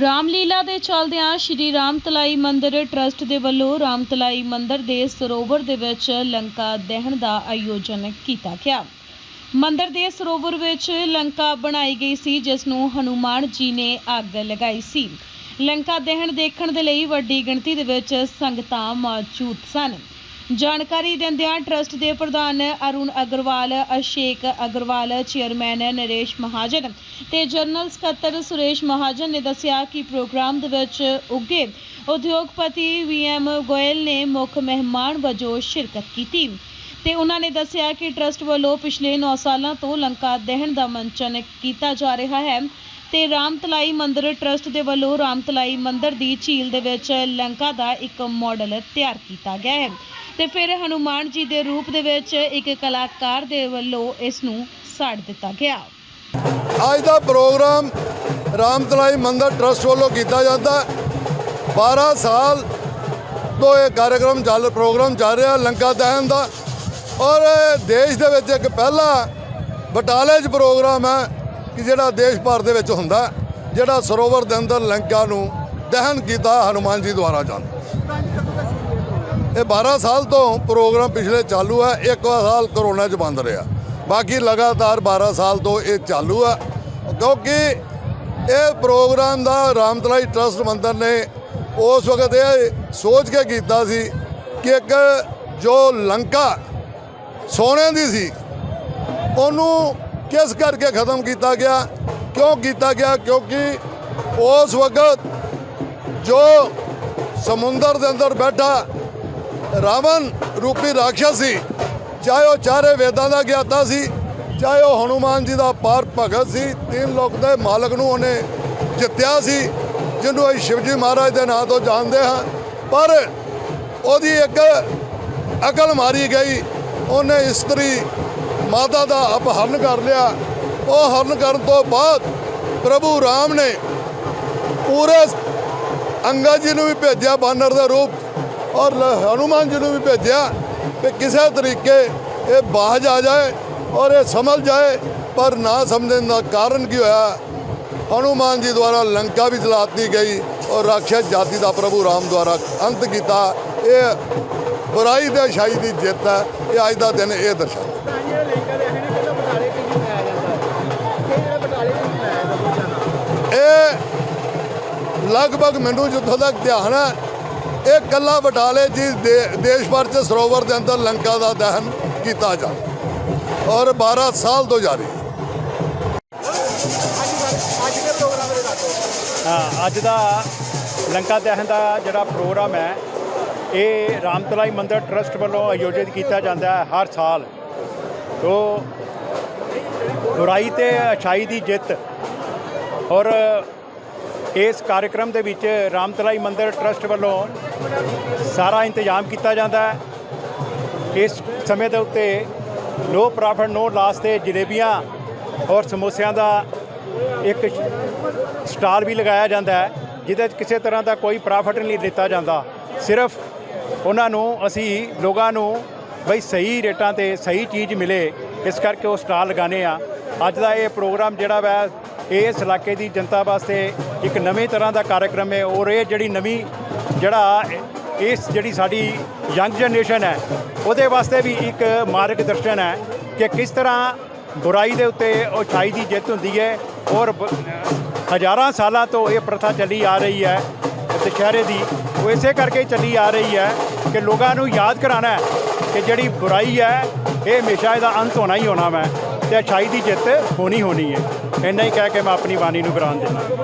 ਰਾਮਲੀਲਾ ਦੇ ਚੱਲਦਿਆਂ ਸ਼੍ਰੀ ਰਾਮਤਲਾਈ ਮੰਦਿਰ ਟਰਸਟ ਦੇ ਵੱਲੋਂ ਰਾਮਤਲਾਈ ਮੰਦਿਰ ਦੇ ਸਰੋਵਰ ਦੇ ਵਿੱਚ ਲੰਕਾ ਦਹਨ ਦਾ ਆਯੋਜਨ ਕੀਤਾ ਗਿਆ। ਮੰਦਿਰ ਦੇ ਸਰੋਵਰ ਵਿੱਚ ਲੰਕਾ ਬਣਾਈ ਗਈ ਸੀ, ਜਿਸ ਨੂੰ ਹਨੂਮਾਨ ਜੀ ਨੇ ਅੱਗ ਲਗਾਈ ਸੀ। ਲੰਕਾ ਦਹਨ ਦੇਖਣ ਦੇ ਲਈ ਵੱਡੀ ਗਿਣਤੀ ਦੇ ਵਿੱਚ ਸੰਗਤਾਂ ਮੌਜੂਦ ਸਨ। ਜਾਣਕਾਰੀ ਦਿੰਦਿਆਂ ਟਰਸਟ ਦੇ ਪ੍ਰਧਾਨ ਅਰੁਣ ਅਗਰਵਾਲ, ਅਸ਼ੇਕ ਅਗਰਵਾਲ, ਚੇਅਰਮੈਨ ਨਰੇਸ਼ ਮਹਾਜਨ ਤੇ ਜਨਰਲ ਸਕੱਤਰ ਸੁਰੇਸ਼ ਮਹਾਜਨ ਨੇ ਦੱਸਿਆ ਕਿ ਪ੍ਰੋਗਰਾਮ ਦੇ ਵਿੱਚ ਉੱਗੇ ਉਦਯੋਗਪਤੀ ਵੀਐਮ ਗੋਇਲ ਨੇ ਮੁੱਖ ਮਹਿਮਾਨ ਵਜੋਂ ਸ਼ਿਰਕਤ ਕੀਤੀ ਤੇ ਉਹਨਾਂ ਨੇ ਦੱਸਿਆ ਕਿ ਟਰਸਟ ਵੱਲੋਂ ਪਿਛਲੇ 9 ਸਾਲਾਂ ਤੋਂ ਲੰਕਾ ਦਹਨ ਦਾ ਮੰਚਨ ਕੀਤਾ ਜਾ ਰਿਹਾ ਹੈ ਤੇ ਰਾਮਤਲਾਈ ਮੰਦਿਰ ਟਰਸਟ ਦੇ ਵੱਲੋਂ ਰਾਮਤਲਾਈ ਮੰਦਿਰ ਦੀ ਝੀਲ ਦੇ ਵਿੱਚ ਲੰਕਾ ਦਾ ਇੱਕ ਮਾਡਲ ਤਿਆਰ ਕੀਤਾ ਗਿਆ ਹੈ। ਤੇ ਫਿਰ ਹਨੂਮਾਨ ਜੀ ਦੇ ਰੂਪ ਦੇ ਵਿੱਚ ਇੱਕ ਕਲਾਕਾਰ ਦੇ ਵੱਲੋਂ ਇਸ ਨੂੰ ਸਾੜ ਦਿੱਤਾ ਗਿਆ। ਅੱਜ ਦਾ ਪ੍ਰੋਗਰਾਮ ਰਾਮਤਲਾਈ ਮੰਦਰ ਟਰਸਟ ਵੱਲੋਂ ਕੀਤਾ ਜਾਂਦਾ ਹੈ। 12 ਸਾਲ ਤੋਂ ਇਹ ਕਾਰਜਕ੍ਰਮ ਚੱਲ, ਪ੍ਰੋਗਰਾਮ ਚੱਲ ਰਿਹਾ ਲੰਕਾ ਦਹਨ ਦਾ। ਔਰ ਦੇਸ਼ ਦੇ ਵਿੱਚ ਇੱਕ ਪਹਿਲਾ ਬਟਾਲੇ 'ਚ ਪ੍ਰੋਗਰਾਮ ਹੈ ਕਿ ਜਿਹੜਾ ਦੇਸ਼ ਭਰ ਦੇ ਵਿੱਚ ਹੁੰਦਾ ਜਿਹੜਾ ਸਰੋਵਰ ਦੇ ਅੰਦਰ ਲੰਕਾ ਨੂੰ ਦਹਨ ਕੀਤਾ ਹਨੂਮਾਨ ਜੀ ਦੁਆਰਾ ਜਾਂਦਾ। ਇਹ 12 ਸਾਲ ਤੋਂ ਪ੍ਰੋਗਰਾਮ ਪਿਛਲੇ ਚਾਲੂ ਹੈ ਇੱਕ ਸਾਲ ਕਰੋਨਾ 'ਚ ਬੰਦ ਰਿਹਾ। ਬਾਕੀ ਲਗਾਤਾਰ 12 ਸਾਲ ਤੋਂ ਇਹ ਚਾਲੂ ਹੈ ਕਿਉਂਕਿ ਇਹ ਪ੍ਰੋਗਰਾਮ ਦਾ ਰਾਮਤਲਾਈ ਟਰਸਟ ਮੰਦਰ ਨੇ ਉਸ ਵਕਤ ਇਹ ਸੋਚ ਕੇ ਕੀਤਾ ਸੀ ਕਿ ਇੱਕ ਜੋ ਲੰਕਾ ਸੋਨੇ ਦੀ ਸੀ, ਉਹਨੂੰ ਕਿਸ ਕਰਕੇ ਖਤਮ ਕੀਤਾ ਗਿਆ, ਕਿਉਂ ਕੀਤਾ ਗਿਆ, ਕਿਉਂਕਿ ਉਸ ਵਕਤ ਜੋ ਸਮੁੰਦਰ ਦੇ ਅੰਦਰ ਬੈਠਾ ਰਾਵਣ ਰੂਪੀ ਰਾਖਸ਼ ਸੀ। ਚਾਹੇ ਉਹ ਚਾਰੇ ਵੇਦਾਂ ਦਾ ਗਿਆਤਾ ਸੀ, ਚਾਹੇ ਉਹ ਹਨੂਮਾਨ ਜੀ ਦਾ ਪਾਰ ਭਗਤ ਸੀ, ਤਿੰਨ ਲੋਕ ਦੇ ਮਾਲਕ ਨੂੰ ਉਹਨੇ ਜਿੱਤਿਆ ਸੀ, ਜਿਹਨੂੰ ਅਸੀਂ ਸ਼ਿਵਜੀ ਮਹਾਰਾਜ ਦੇ ਨਾਂ ਤੋਂ ਜਾਣਦੇ ਹਾਂ। ਪਰ ਉਹਦੀ ਇੱਕ ਅਕਲ ਮਾਰੀ ਗਈ। ਉਹਨੇ ਇਸਤਰੀ ਮਾਤਾ ਦਾ ਅਪਹਰਨ ਕਰ ਲਿਆ। ਉਹ ਹਰਨ ਕਰਨ ਤੋਂ ਬਾਅਦ ਪ੍ਰਭੂ ਰਾਮ ਨੇ ਪੂਰੇ ਅੰਗਦ ਜੀ ਨੂੰ ਵੀ ਭੇਜਿਆ ਬਾਨਰ ਦੇ ਰੂਪ। ਔਰ ਹਨੂਮਾਨ ਜੀ ਨੂੰ ਵੀ ਭੇਜਿਆ ਕਿ ਕਿਸੇ ਤਰੀਕੇ ਇਹ ਬਾਜ ਆ ਜਾਏ ਔਰ ਇਹ ਸਮਝ ਜਾਏ ਪਰ ਨਾ ਸਮਝਣ ਦਾ ਕਾਰਨ ਕੀ ਹੋਇਆ? ਹਨੂਮਾਨ ਜੀ ਦੁਆਰਾ ਲੰਕਾ ਵੀ ਜਲਾਤੀ ਗਈ ਔਰ ਰਾਖਸ਼ ਜਾਤੀ ਦਾ ਪ੍ਰਭੂ ਰਾਮ ਦੁਆਰਾ ਅੰਤ ਕੀਤਾ। ਇਹ ਬੁਰਾਈ ਤੇ ਅਛਾਈ ਦੀ ਜਿੱਤ ਹੈ। ਇਹ ਅੱਜ ਦਾ ਦਿਨ ਇਹ ਦਰਸਾਉਂਦਾ ਤਾਂ ਜਿਹੜਾ ਲੰਕਾ ਦੇ ਨੇ ਕਹਿੰਦਾ ਬਟਾਲੇ ਤੇ ਹੀ ਮਨਾਇਆ ਜਾਂਦਾ? ਹੈ ਇਹ ਜਿਹੜਾ ਬਟਾਲੇ ਤੇ ਹੀ ਮਨਾਇਆ ਜਾਂਦਾ ਬਹੁਤ ਜ਼ਿਆਦਾ ਇਹ ਲਗਭਗ ਮੈਨੂੰ ਜਿੱਥੋਂ ਤੱਕ ਧਿਆਨ ਹੈ ਇਹ ਕੱਲਾ ਬਟਾਲੇ ਜੀ ਦੇ- ਦੇਸ਼ ਭਰ ਚ ਸਰੋਵਰ ਦੇ ਅੰਦਰ ਲੰਕਾ ਦਾ ਦਹਨ ਕੀਤਾ ਜਾ ਔਰ 12 ਸਾਲ ਤੋਂ ਜਾਰੀ ਹੈ। ਹਾਂ, ਅੱਜ ਦਾ ਲੰਕਾ ਦਹਨ ਦਾ ਜਿਹੜਾ ਪ੍ਰੋਗਰਾਮ ਹੈ, ਇਹ ਰਾਮਤਲਾਈ ਮੰਦਿਰ ਟਰਸਟ ਵੱਲੋਂ ਆਯੋਜਿਤ ਕੀਤਾ ਜਾਂਦਾ ਹੈ ਹਰ ਸਾਲ। ਤੋ ਬੁਰਾਈ ਤੇ ਅਛਾਈ ਦੀ ਜਿੱਤ ਔਰ ਇਸ ਕਾਰਜਕ੍ਰਮ ਦੇ ਵਿੱਚ ਰਾਮਤਲਾਈ ਮੰਦਿਰ ਟਰਸਟ ਵੱਲੋਂ ਸਾਰਾ ਇੰਤਜ਼ਾਮ ਕੀਤਾ ਜਾਂਦਾ ਹੈ। ਇਸ ਸਮੇਂ ਦੇ ਉੱਤੇ ਨੋ ਪ੍ਰੋਫਿਟ, ਨੋ ਲਾਸ ਤੇ ਜਲੇਬੀਆਂ ਔਰ ਸਮੋਸਿਆਂ ਦਾ ਇੱਕ ਸਟਾਲ ਵੀ ਲਗਾਇਆ ਜਾਂਦਾ ਹੈ, ਜਿਹਦੇ 'ਚ ਕਿਸੇ ਤਰ੍ਹਾਂ ਦਾ ਕੋਈ ਪ੍ਰੋਫਿਟ ਨਹੀਂ ਦਿੱਤਾ ਜਾਂਦਾ। ਸਿਰਫ ਉਹਨਾਂ ਨੂੰ, ਅਸੀਂ ਲੋਕਾਂ ਨੂੰ ਬਈ ਸਹੀ ਰੇਟਾਂ ਤੇ ਸਹੀ ਚੀਜ਼ ਮਿਲੇ, ਇਸ ਕਰਕੇ ਉਹ ਸਟਾਲ ਲਗਾਣੇ ਆ ਅੱਜ ਦਾ ਇਹ ਪ੍ਰੋਗਰਾਮ ਜਿਹੜਾ ਵੈ ਇਹ ਇਸ ਇਲਾਕੇ ਦੀ ਜਨਤਾ ਵਾਸਤੇ ਇੱਕ ਨਵੇਂ ਤਰ੍ਹਾਂ ਦਾ ਕਾਰਜਕ੍ਰਮ ਹੈ ਔਰ ਇਹ ਜਿਹੜੀ ਨਵੀਂ ਜਿਹੜਾ ਇਸ ਜਿਹੜੀ ਸਾਡੀ ਯੰਗ ਜਨਰੇਸ਼ਨ ਹੈ, ਉਹਦੇ ਵਾਸਤੇ ਵੀ ਇੱਕ ਮਾਰਗ ਦਰਸ਼ਨ ਹੈ ਕਿ ਕਿਸ ਤਰ੍ਹਾਂ ਬੁਰਾਈ ਦੇ ਉੱਤੇ ਅਛਾਈ ਦੀ ਜਿੱਤ ਹੁੰਦੀ ਹੈ ਔਰ ਹਜ਼ਾਰਾਂ ਸਾਲਾਂ ਤੋਂ ਇਹ ਪ੍ਰਥਾ ਚੱਲੀ ਆ ਰਹੀ ਹੈ ਦੁਸ਼ਹਿਰੇ ਦੀ, ਉਹ ਇਸੇ ਕਰਕੇ ਚੱਲੀ ਆ ਰਹੀ ਹੈ ਕਿ ਲੋਕਾਂ ਨੂੰ ਯਾਦ ਕਰਾਉਣਾ ਹੈ ਕਿ ਜਿਹੜੀ ਬੁਰਾਈ ਹੈ, ਇਹ ਹਮੇਸ਼ਾ ਇਹਦਾ ਅੰਤ ਹੋਣਾ ਹੀ ਹੋਣਾ ਮੈਂ ਤੇ ਅਛਾਈ ਦੀ ਜਿੱਤ ਹੋਣੀ ਹੋਣੀ ਹੈ। ਇੰਨਾ ਹੀ ਕਹਿ ਕੇ ਮੈਂ ਆਪਣੀ ਬਾਣੀ ਨੂੰ ਵਿਰਾਮ ਦਿੰਦਾ।